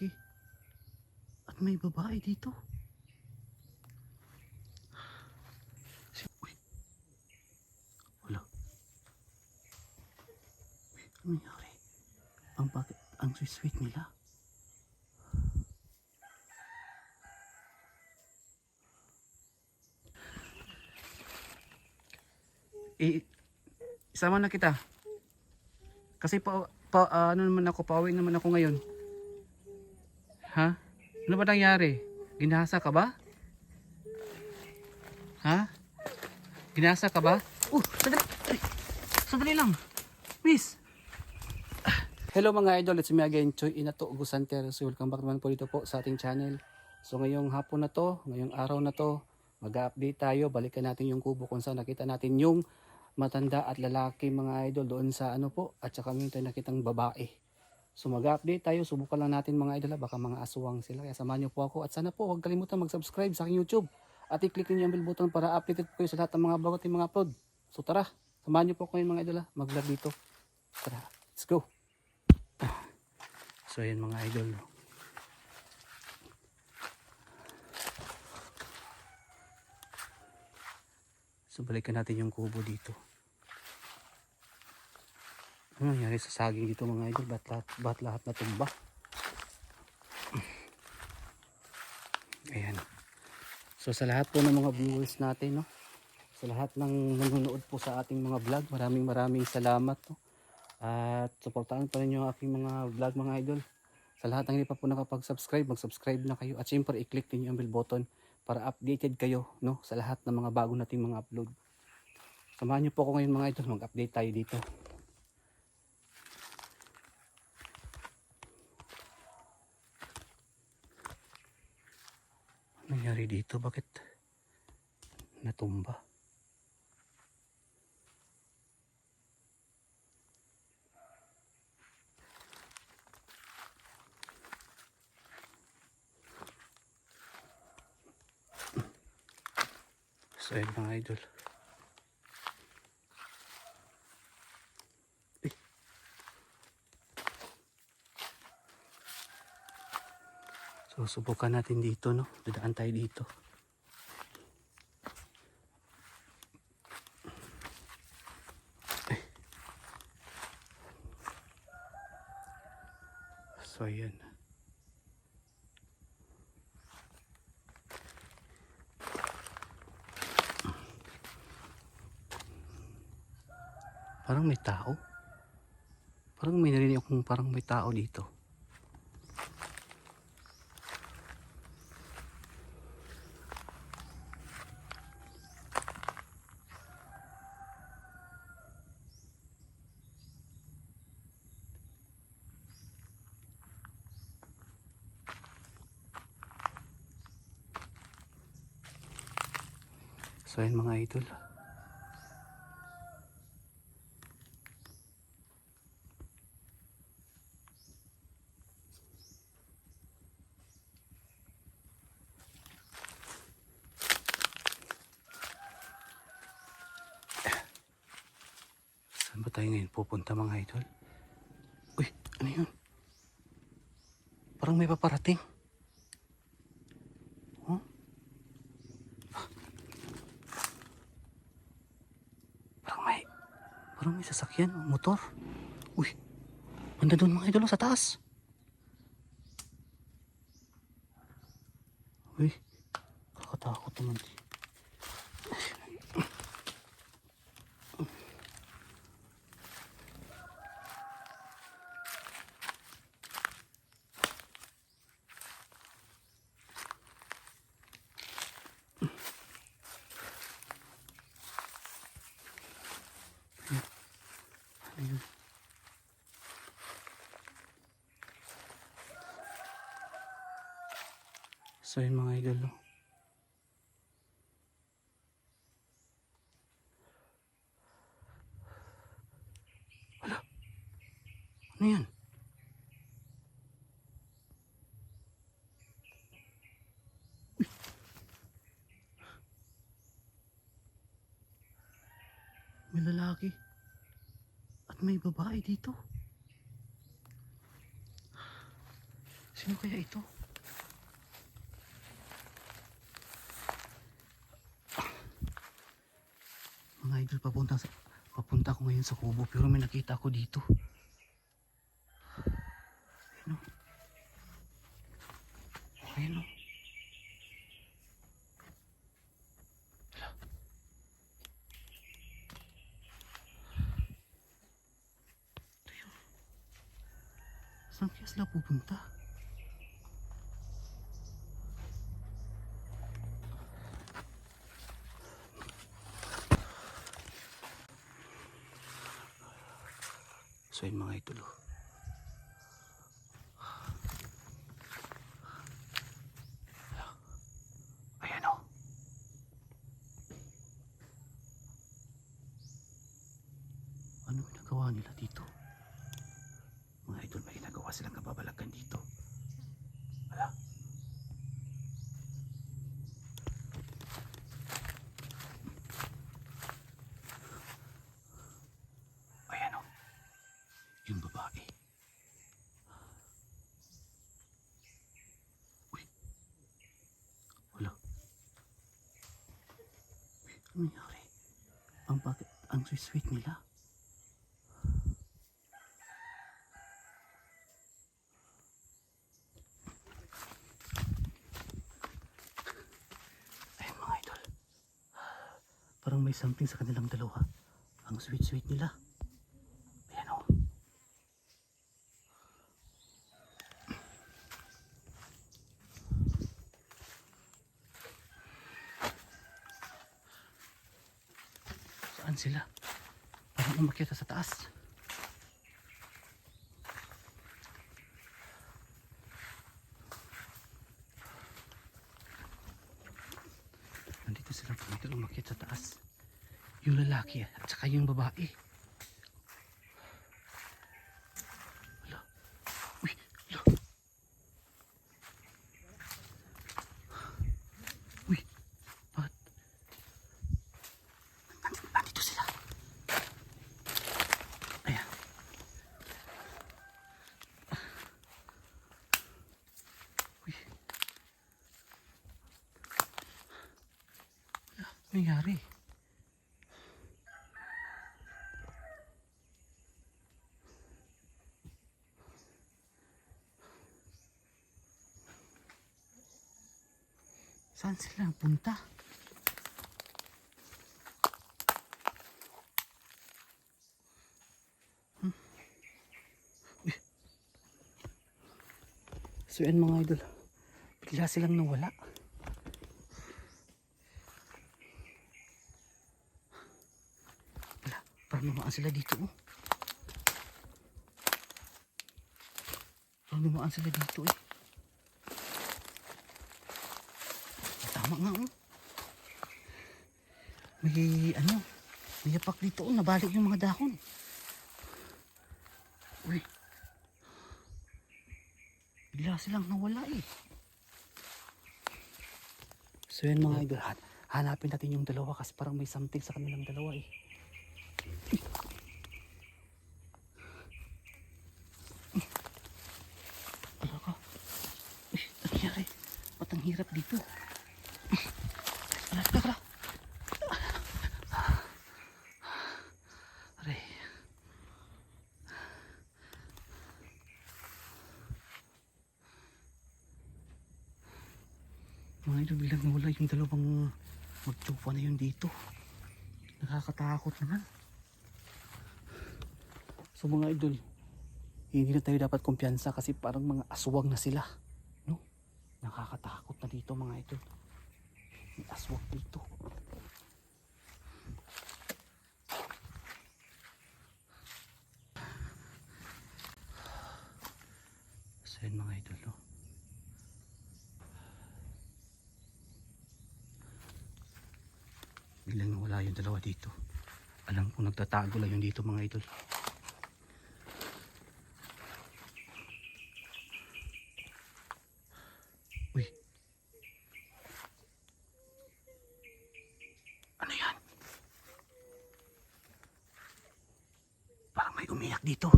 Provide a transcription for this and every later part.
lalaki. At may babae dito. Uy. Wala. Ano nangyari? Ang ang sweet-sweet nila. Eh, isama na kita. Kasi pa, pa ah, ano naman ako, pauwi naman ako ngayon. Ha? Ano ba nangyari? Ginasa ka ba? Ha? Ginasa ka ba? Uh, sandali. Ay, sandali lang. Miss. Hello mga idol, it's me again, Choy Inato Gusanter. So welcome back naman po dito po sa ating channel. So ngayong hapon na to, ngayong araw na to, mag-update tayo. Balikan natin yung kubo kung saan nakita natin yung matanda at lalaki mga idol doon sa ano po. At saka meron tayo nakitang babae. So mag-update tayo, subukan lang natin mga idol, baka mga aswang sila. Kaya samahan niyo po ako. At sana po huwag kalimutan mag-subscribe sa aking YouTube. At i-click niyo yung bell button para updated po kayo sa lahat ng mga bago at mga upload. So tara, samahan niyo po ko mga idol mag-vlog dito. Tara, let's go. So ayan mga idol. So balikan natin yung kubo dito. Ano nangyari sa saging dito mga idol? Ba't lahat, ba't lahat natumba? Ayan. So sa lahat po ng mga viewers natin, no? Sa lahat ng nanonood po sa ating mga vlog, maraming maraming salamat. No? At supportahan pa rin yung aking mga vlog mga idol. Sa lahat ng hindi pa po nakapag-subscribe, mag-subscribe na kayo. At syempre, i-click din yung bell button para updated kayo no, sa lahat ng mga bago nating mga upload. Samahan niyo po ako ngayon mga idol, mag-update tayo dito. Nangyari dito? Bakit natumba? So ayun mga idol. So subukan natin dito no. Dadaan tayo dito. So ayan. Parang may tao. Parang may narinig akong parang may tao dito. So yun mga idol. Saan ba tayo ngayon pupunta mga idol? Uy, ano yun? Parang may paparating. Huh? Parang may, parang may sasakyan, motor. Uy, banda doon mga idol oh, sa taas. Uy, kakatakot naman. Ayun. So yun mga idol. Wala. Ano yan? May lalaki. At may babae dito. Sino kaya ito? Mga idol, papunta, sa, papunta ako ngayon sa kubo pero may nakita ako dito. Ayun o. Ayun o. Hala. Ito yun. Saan kaya sila pupunta? Oh. Ayan o. Ano ginagawa nila dito? Mga idol, may ginagawa silang kababalagan dito. Wala. Ayan o. Yung babae. Uy. Wala. Uy, ano nangyari? Ang bakit, ang sweet-sweet nila. Ayun mga idol. Parang may something sa kanilang dalawa. Ang sweet-sweet nila. Sila? Parang umakyat sa taas. Nandito sila dito umakyat sa taas. Yung lalaki at saka yung babae. Wala. Uy, wala. Uy, bakit? Nandito, nandito sila. Ayan. Uy. Wala, nangyari. Saan sila punta? Hmm? Uy. So yan mga idol. Bigla silang nawala. Namaan sila dito oh. Namaan sila dito eh. Tama nga oh. May ano, may yapak dito oh, nabalik yung mga dahon. Uy. Bigla silang nawala eh. So yan mga idol, han- hanapin natin yung dalawa kasi parang may something sa kanilang dalawa eh. Wala ka. Uy, ano nangyari? Ba't ang hirap dito? Wala wala. Aray. Mga idol, bilang nawala yung dalawang magtsupa na yun dito. Nakakatakot naman. So mga idol, hindi na tayo dapat kumpiyansa kasi parang mga aswang na sila. No? Nakakatakot na dito mga idol. May aswang dito. So yun mga idol, no? Biglang nawala yung dalawa dito. Alam ko nagtatago lang yung dito mga idol. bulaklak dito.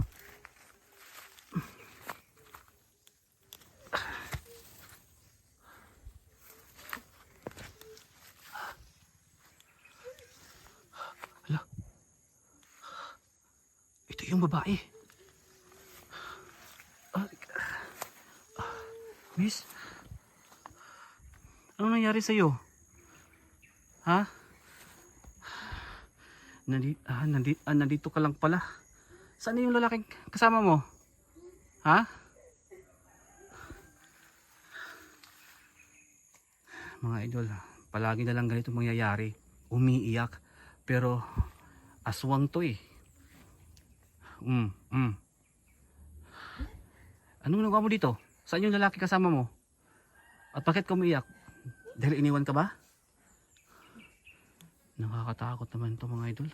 Hala. Ito yung babae. Ah, miss? Ano nangyari sa'yo? Ha? Nandito, ah, nandito, ah, nandito ka lang pala. Saan yung lalaking kasama mo? Ha? Mga idol, palagi na lang ganito mangyayari. Umiiyak. Pero aswang to eh. Mm, mm. Anong nagawa mo dito? Saan yung lalaki kasama mo? At bakit ka umiiyak? Dahil iniwan ka ba? Nakakatakot naman to mga idol.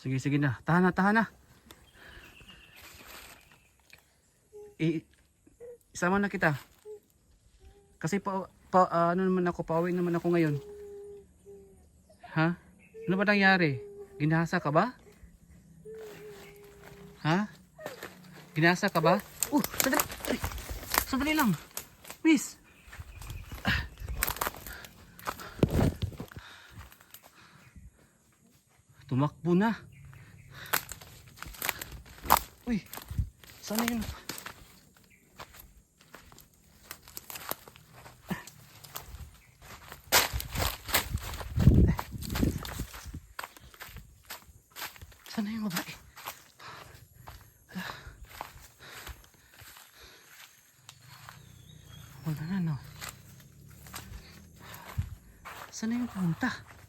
Sige, sige na. Tahan na, tahan na. I, isama na kita. Kasi pa, pa ah, ano naman ako, pauwi naman ako ngayon. Ha? Ano ba nangyari? Ginasa ka ba? Ha? Ginasa ka ba? Uh, sandali. Sandali lang. Miss. Tumakbo na. Uy, sana yun? Sana yung babae? Ala. Wala na, no? Sana yung pumunta?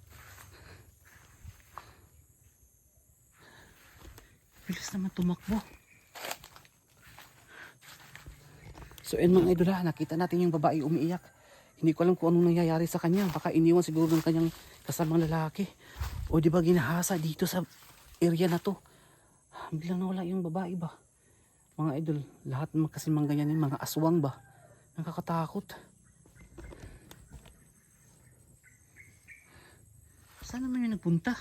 Bilis naman tumakbo. So yun mga idol ha, nakita natin yung babae umiiyak. Hindi ko alam kung anong nangyayari sa kanya. Baka iniwan siguro ng kanyang kasamang lalaki. O di ba ginahasa dito sa area na to. Bilang nawala yung babae ba? Mga idol, lahat naman kasi mga ganyan yung mga aswang ba? Nakakatakot. Saan naman yung nagpunta?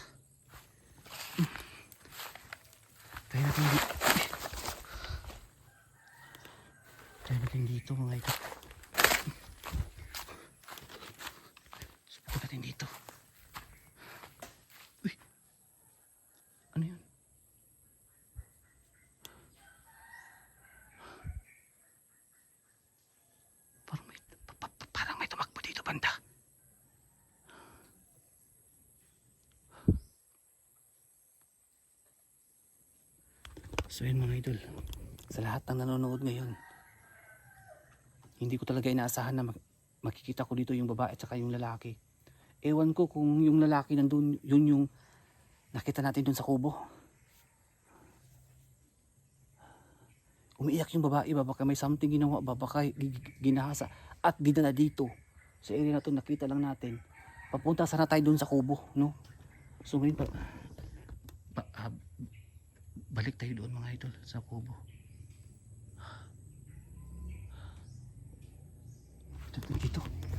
Tayo natin dito. Dito mga idol. Subukan natin dito. Uy! Ano yun? Parang may, pa- pa- pa- parang may tumakbo dito banda. So yun mga idol, sa lahat ng nanonood ngayon, hindi ko talaga inaasahan na mak- makikita ko dito yung babae at saka yung lalaki. Ewan ko kung yung lalaki nandun, yun yung nakita natin dun sa kubo. Umiiyak yung babae ba, baka may something ginawa ba, baka gi- gi- ginahasa at dinala dito. Sa area na to, nakita lang natin. Papunta sana tayo dun sa kubo, no? So ngayon pa, pa balik tayo doon mga idol sa kubo. Dito, dito.